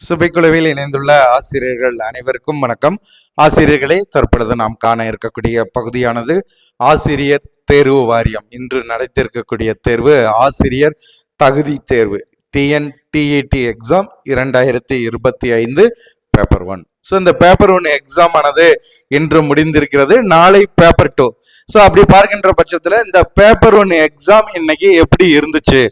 சுபைக்குழுவில் இணைந்துள்ள ஆசிரியர்கள் அனைவருக்கும் வணக்கம். ஆசிரியர்களே தற்பொழுது நாம் காண இருக்கக்கூடிய பகுதியானது ஆசிரியர் தேர்வு வாரியம். இன்று நடத்திருக்கக்கூடிய தேர்வு ஆசிரியர் தகுதி தேர்வு. டிஎன்டிஇடி எக்ஸாம் இரண்டாயிரத்தி இருபத்தி ஐந்து பேப்பர் ஒன் ஸோ இந்த பேப்பர் ஒன் எக்ஸாம் ஆனது இன்று முடிந்திருக்கிறது. நாளை பேப்பர் டூ ஸோ அப்படி பார்க்கின்ற பட்சத்தில் இந்த பேப்பர் ஒன் எக்ஸாம் இன்னைக்கு எப்படி இருந்துச்சு?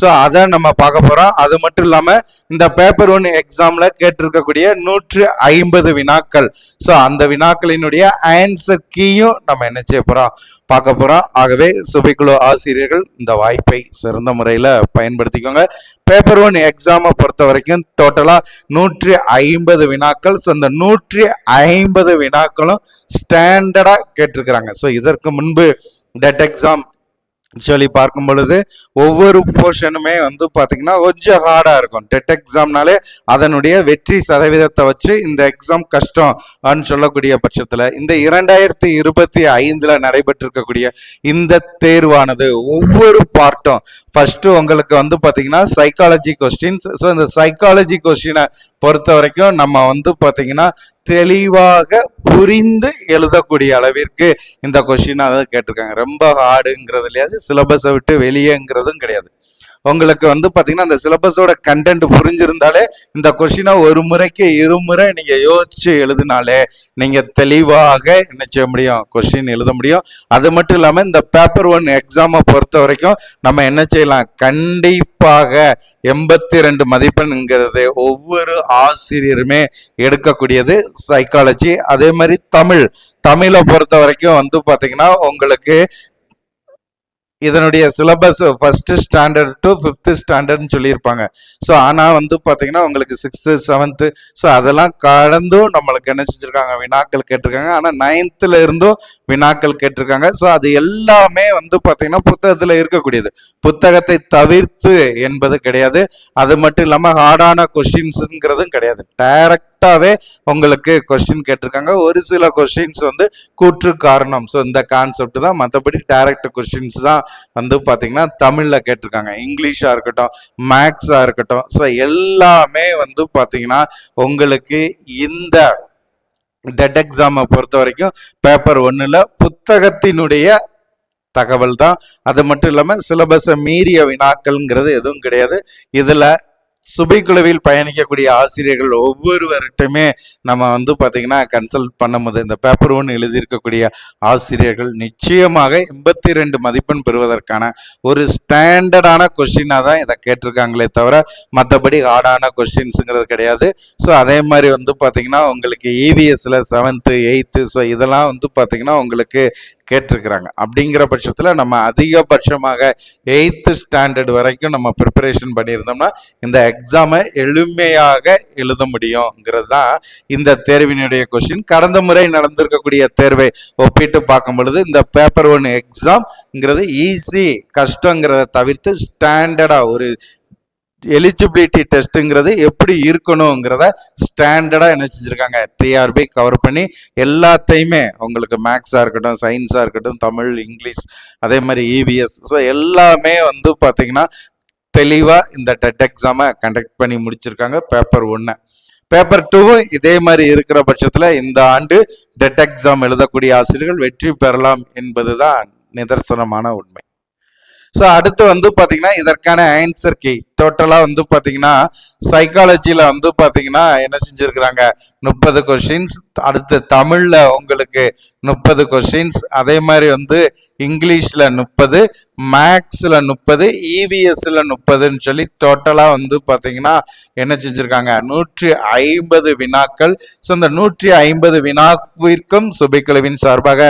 ஸோ அதை நம்ம பார்க்க போகிறோம் அது மட்டும் இல்லாமல் இந்த பேப்பர் ஒன் எக்ஸாமில் கேட்டிருக்கக்கூடிய நூற்று ஐம்பது வினாக்கள். ஸோ அந்த வினாக்களினுடைய ஆன்சர் கீயும் நம்ம என்ன செய்ய போகிறோம் பார்க்க போகிறோம் ஆகவே சுபைக்குழு ஆசிரியர்கள் இந்த வாய்ப்பை சிறந்த முறையில் பயன்படுத்திக்கோங்க. பேப்பர் ஒன் எக்ஸாமை பொறுத்த வரைக்கும் டோட்டலாக நூற்றி ஐம்பது வினாக்கள். ஸோ இந்த நூற்றி ஐம்பது வினாக்களும் ஸ்டாண்டர்டாக கேட்டிருக்கிறாங்க. ஸோ இதற்கு முன்பு டெட் எக்ஸாம் சொல்லி பார்க்கும் பொழுது ஒவ்வொரு போர்ஷனுமே வந்து பார்த்தீங்கன்னா கொஞ்சம் ஹார்டாக இருக்கும். டெட் எக்ஸாம்னாலே அதனுடைய வெற்றி சதவீதத்தை வச்சு இந்த எக்ஸாம் கஷ்டம் அப்படின்னு சொல்லக்கூடிய பட்சத்தில் இந்த இரண்டாயிரத்தி இருபத்தி ஐந்தில் நடைபெற்றிருக்கக்கூடிய இந்த தேர்வானது ஒவ்வொரு பார்ட்டும் ஃபர்ஸ்ட் உங்களுக்கு வந்து பார்த்தீங்கன்னா சைக்காலஜி கொஸ்டின்ஸ் ஸோ இந்த சைக்காலஜி கொஸ்டினை பொறுத்த வரைக்கும் நம்ம வந்து பார்த்தீங்கன்னா தெளிவாக புரிந்து எழுதக்கூடிய அளவிற்கு இந்த கொஸ்டின் அதாவது கேட்டிருக்காங்க. ரொம்ப ஹார்டுங்கிறது இல்லையாது சிலபஸை விட்டு வெளியேங்கிறதும் கிடையாது. உங்களுக்கு வந்து பார்த்தீங்கன்னா அந்த சிலபஸோட கண்டென்ட் புரிஞ்சிருந்தாலே இந்த கொஷினை ஒரு முறைக்கு இருமுறை நீங்கள் யோசிச்சு எழுதினாலே நீங்கள் தெளிவாக என்ன செய்ய முடியும்? கொஷின் எழுத முடியும். அது மட்டும் இல்லாமல் இந்த பேப்பர் ஒன் எக்ஸாமை பொறுத்த வரைக்கும் நம்ம என்ன செய்யலாம்? கண்டிப்பாக எண்பத்தி ரெண்டு மதிப்பெண்ங்கிறது ஒவ்வொரு ஆசிரியருமே எடுக்கக்கூடியது சைக்காலஜி அதே மாதிரி தமிழ். தமிழை பொறுத்த வரைக்கும் வந்து பார்த்தீங்கன்னா உங்களுக்கு இதனுடைய syllabus first standard to fifth ஸ்டாண்டர்ட்னு சொல்லியிருப்பாங்க. ஸோ ஆனால் வந்து பார்த்தீங்கன்னா உங்களுக்கு சிக்ஸ்த்து செவன்த்து ஸோ அதெல்லாம் கடந்தும் நம்மளுக்கு என்ன செஞ்சுருக்காங்க? வினாக்கள் கேட்டிருக்காங்க. ஆனால் நைன்த்தில் இருந்தும் வினாக்கள் கேட்டிருக்காங்க. ஸோ அது எல்லாமே வந்து பார்த்தீங்கன்னா புத்தகத்தில் இருக்கக்கூடியது. புத்தகத்தை தவிர்த்து என்பது கிடையாது. அது மட்டும் இல்லாமல் ஹார்டான கொஷின்ஸுங்கிறதும் கிடையாது. டைரக்டாகவே உங்களுக்கு கொஸ்டின் கேட்டிருக்காங்க. ஒரு சில கொஸ்டின்ஸ் வந்து கூற்று காரணம். ஸோ இந்த கான்செப்ட் தான். மற்றபடி டைரக்ட் கொஸ்டின்ஸ் தான் வந்து பார்த்தீங்கன்னா தமிழில் கேட்டிருக்காங்க. இங்கிலீஷாக இருக்கட்டும் மேக்ஸாக இருக்கட்டும். ஸோ எல்லாமே வந்து பார்த்தீங்கன்னா உங்களுக்கு இந்த டெட் எக்ஸாமை பொறுத்த வரைக்கும் பேப்பர் ஒன்றில் புத்தகத்தினுடைய தகவல் தான். அது மட்டும் இல்லாமல் சிலபஸை மீறிய வினாக்கள்ங்கிறது எதுவும் கிடையாது. இதில் சுபைக்குழுவில் பயணிக்கக்கூடிய ஆசிரியர்கள் ஒவ்வொருவர்கிட்டமே நம்ம வந்து பார்த்தீங்கன்னா கன்சல்ட் பண்ணும்போது இந்த பேப்பர் ஒன்று எழுதியிருக்கக்கூடிய ஆசிரியர்கள் நிச்சயமாக எண்பத்தி ரெண்டு மதிப்பெண் பெறுவதற்கான ஒரு ஸ்டாண்டர்டான கொஸ்டினாக தான் இதை கேட்டிருக்காங்களே தவிர மற்றபடி ஹார்டான கொஸ்டின்ஸுங்கிறது கிடையாது. ஸோ அதே மாதிரி வந்து பார்த்தீங்கன்னா உங்களுக்கு E இவிஎஸ்ல செவன்த்து எயித்து ஸோ இதெல்லாம் வந்து பார்த்தீங்கன்னா உங்களுக்கு கேட்டிருக்கிறாங்க. அப்படிங்கிற பட்சத்தில் நம்ம அதிகபட்சமாக எயித்து ஸ்டாண்டர்ட் வரைக்கும் நம்ம ப்ரிப்பரேஷன் பண்ணியிருந்தோம்னா இந்த எக்ஸாமை எளிமையாக எழுத முடியுங்கிறது தான் இந்த தேர்வினுடைய கொஸ்டின் கடந்த முறை நடந்திருக்கக்கூடிய தேர்வை ஒப்பிட்டு பார்க்கும் பொழுது இந்த பேப்பர் ஒன் எக்ஸாம்ங்கிறது ஈஸி கஷ்டங்கிறத தவிர்த்து ஸ்டாண்டர்டாக ஒரு எலிஜிபிலிட்டி டெஸ்ட்டுங்கிறது எப்படி இருக்கணுங்கிறத ஸ்டாண்டர்டாக என்ன செஞ்சுருக்காங்க? டிஆர்பி கவர் பண்ணி எல்லாத்தையுமே உங்களுக்கு மேக்ஸாக இருக்கட்டும் சயின்ஸாக இருக்கட்டும் தமிழ் இங்கிலீஷ் அதே மாதிரி இவிஎஸ் ஸோ எல்லாமே வந்து பார்த்தீங்கன்னா தெளிவாக இந்த டெட் எக்ஸாமை கண்டக்ட் பண்ணி முடிச்சிருக்காங்க பேப்பர் ஒன்று பேப்பர் டூவும் இதே மாதிரி இருக்கிற பட்சத்தில் இந்த ஆண்டு டெட் எக்ஸாம் எழுதக்கூடிய ஆசிரியர்கள் வெற்றி பெறலாம் என்பது தான் நிதர்சனமான உண்மை. ஸோ அடுத்து வந்து பார்த்தீங்கன்னா இதற்கான ஆன்சர் கீ டோட்டலாக வந்து பார்த்தீங்கன்னா சைக்காலஜியில் வந்து பார்த்தீங்கன்னா என்ன செஞ்சுருக்கிறாங்க? முப்பது கொஷின்ஸ் அடுத்து தமிழில் உங்களுக்கு முப்பது கொஷின்ஸ் அதே மாதிரி வந்து இங்கிலீஷில் முப்பது மேக்ஸில் முப்பது இவிஎஸ்ல முப்பதுன்னு சொல்லி டோட்டலாக வந்து பார்த்தீங்கன்னா என்ன செஞ்சுருக்காங்க? நூற்றி ஐம்பது வினாக்கள். ஸோ இந்த நூற்றி ஐம்பது வினாவிற்கும் சுபிக்குழுவின் சார்பாக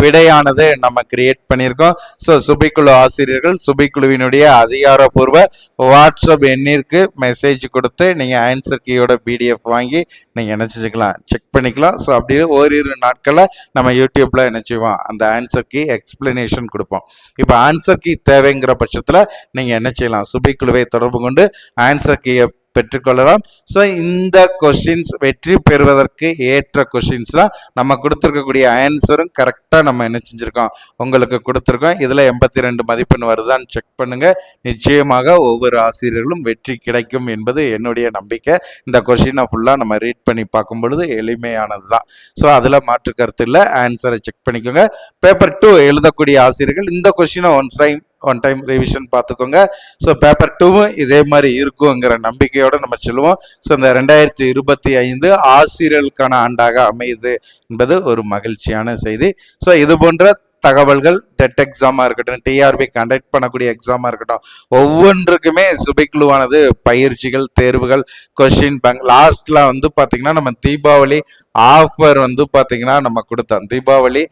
விடையானது நம்ம கிரியேட் பண்ணியிருக்கோம். ஸோ சுபைக்குழு ஆசிரியர்கள் சுபிக்குழுவினுடைய அதிகாரப்பூர்வ வாட்ஸ்அப் எண்ணிற்கு மெசேஜ் கொடுத்து நீங்கள் ஆன்சர் கீயோட பிடிஎஃப் வாங்கி நீங்கள் என்ன செஞ்சுக்கலாம்? செக் பண்ணிக்கலாம். ஸோ அப்படியே ஓரிரு நாட்களில் நம்ம யூடியூப்பில் என்ன செய்வோம்? அந்த ஆன்சர் கீ எக்ஸ்பிளனேஷன் கொடுப்போம். இப்போ ஆன்சர் கீ தேவைங்கிற பட்சத்தில் நீங்கள் என்ன செய்யலாம்? சுபிக்குழுவை தொடர்பு கொண்டு ஆன்சர் கீயை பெற்றுக்கொள்ளலாம். ஸோ இந்த கொஷின்ஸ் வெற்றி பெறுவதற்கு ஏற்ற கொஷின்ஸ் தான் நம்ம கொடுத்துருக்கக்கூடிய ஆன்சரும் கரெக்டாக நம்ம என்ன செஞ்சுருக்கோம்? உங்களுக்கு கொடுத்துருக்கோம். இதில் எண்பத்தி ரெண்டு மதிப்பெண் வருதான்னு செக் பண்ணுங்கள் நிச்சயமாக ஒவ்வொரு ஆசிரியர்களும் வெற்றி கிடைக்கும் என்பது என்னுடைய நம்பிக்கை. இந்த கொஷினை ஃபுல்லாக நம்ம ரீட் பண்ணி பார்க்கும் பொழுது எளிமையானது தான் ஸோ அதில் மாற்று கருத்து இல்லை ஆன்சரை செக் பண்ணிக்கோங்க. பேப்பர் டூ எழுதக்கூடிய ஆசிரியர்கள் இந்த கொஷினை one time one time revision பார்த்துக்கோங்க. ஸோ பேப்பர் டூவும் இதே மாதிரி இருக்குங்கிற நம்பிக்கையோடு நம்ம சொல்லுவோம். ஸோ இந்த ரெண்டாயிரத்தி இருபத்தி ஐந்து ஆசிரியர்களுக்கான ஆண்டாக அமையுது என்பது ஒரு மகிழ்ச்சியான செய்தி. ஸோ இது போன்ற தகவல்கள் டெட் எக்ஸாமாக இருக்கட்டும் டிஆர்பி கண்டக்ட் பண்ணக்கூடிய எக்ஸாமாக இருக்கட்டும் ஒவ்வொன்றுக்குமே சுபிக்லுவானது பயிற்சிகள் தேர்வுகள் கொஸ்டின் பேங்க் லாஸ்ட்ல வந்து பார்த்தீங்கன்னா நம்ம தீபாவளி ஆஃபர் வந்து பார்த்தீங்கன்னா நம்ம கொடுத்தோம். தீபாவளி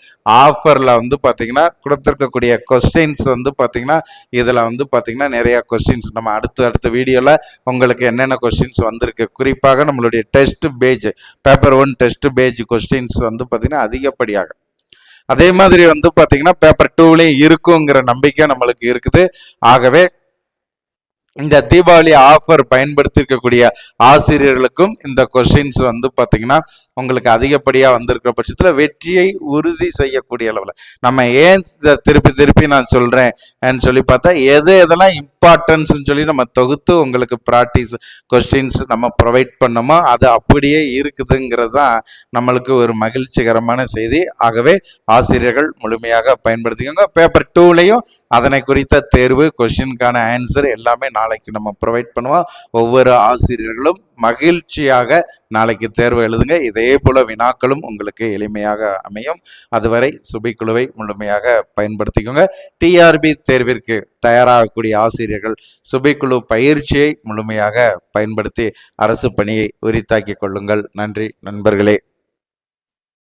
ஆஃபரில் வந்து பார்த்தீங்கன்னா கொடுத்துருக்கக்கூடிய கொஸ்டின்ஸ் வந்து பார்த்தீங்கன்னா இதில் வந்து பார்த்தீங்கன்னா நிறைய கொஸ்டின்ஸ் நம்ம அடுத்த அடுத்த வீடியோவில் உங்களுக்கு என்னென்ன கொஸ்டின்ஸ் வந்திருக்கு. குறிப்பாக நம்மளுடைய test page paper one test page questions வந்து பார்த்திங்கன்னா அதிகப்படியாக அதே மாதிரி வந்து பார்த்தீங்கன்னா பேப்பர் டூவிலையும் இருக்குங்கிற நம்பிக்கை நம்மளுக்கு இருக்குது. ஆகவே இந்த தீபாவளி ஆஃபர் பயன்படுத்தியிருக்கக்கூடிய ஆசிரியர்களுக்கும் இந்த கொஸ்டின்ஸ் வந்து பார்த்தீங்கன்னா உங்களுக்கு அதிகப்படியாக வந்திருக்கிற பட்சத்தில் வெற்றியை உறுதி செய்யக்கூடிய அளவில். நம்ம ஏன் இதை திருப்பி திருப்பி நான் சொல்கிறேன் சொல்லி பார்த்தா எது எதெல்லாம் இம்பார்ட்டன்ஸ்னு சொல்லி நம்ம தொகுத்து உங்களுக்கு ப்ராக்டிஸ் கொஸ்டின்ஸ் நம்ம ப்ரொவைட் பண்ணோமோ அது அப்படியே இருக்குதுங்கிறது தான் நம்மளுக்கு ஒரு மகிழ்ச்சிகரமான செய்தி. ஆகவே ஆசிரியர்கள் முழுமையாக பயன்படுத்திக்கோங்க. பேப்பர் டூலையும் அதனை குறித்த தேர்வு கொஸ்டினுக்கான ஆன்சர் எல்லாமே நாளைக்கு நம்ம ப்ரொவைட் பண்ணுவோம். ஒவ்வொரு ஆசிரியர்களும் மகிழ்ச்சியாக நாளைக்கு தேர்வு எழுதுங்க. இதே போல வினாக்களும் உங்களுக்கு எளிமையாக அமையும். அதுவரை சுபிக்குழுவை முழுமையாக பயன்படுத்திக்கோங்க. டிஆர்பி தேர்விற்கு தயாராகக்கூடிய ஆசிரியர்கள் சுபிக்குழு பயிற்சியை முழுமையாக பயன்படுத்தி அரசு பணியை உரித்தாக்கிக் கொள்ளுங்கள். நன்றி நண்பர்களே.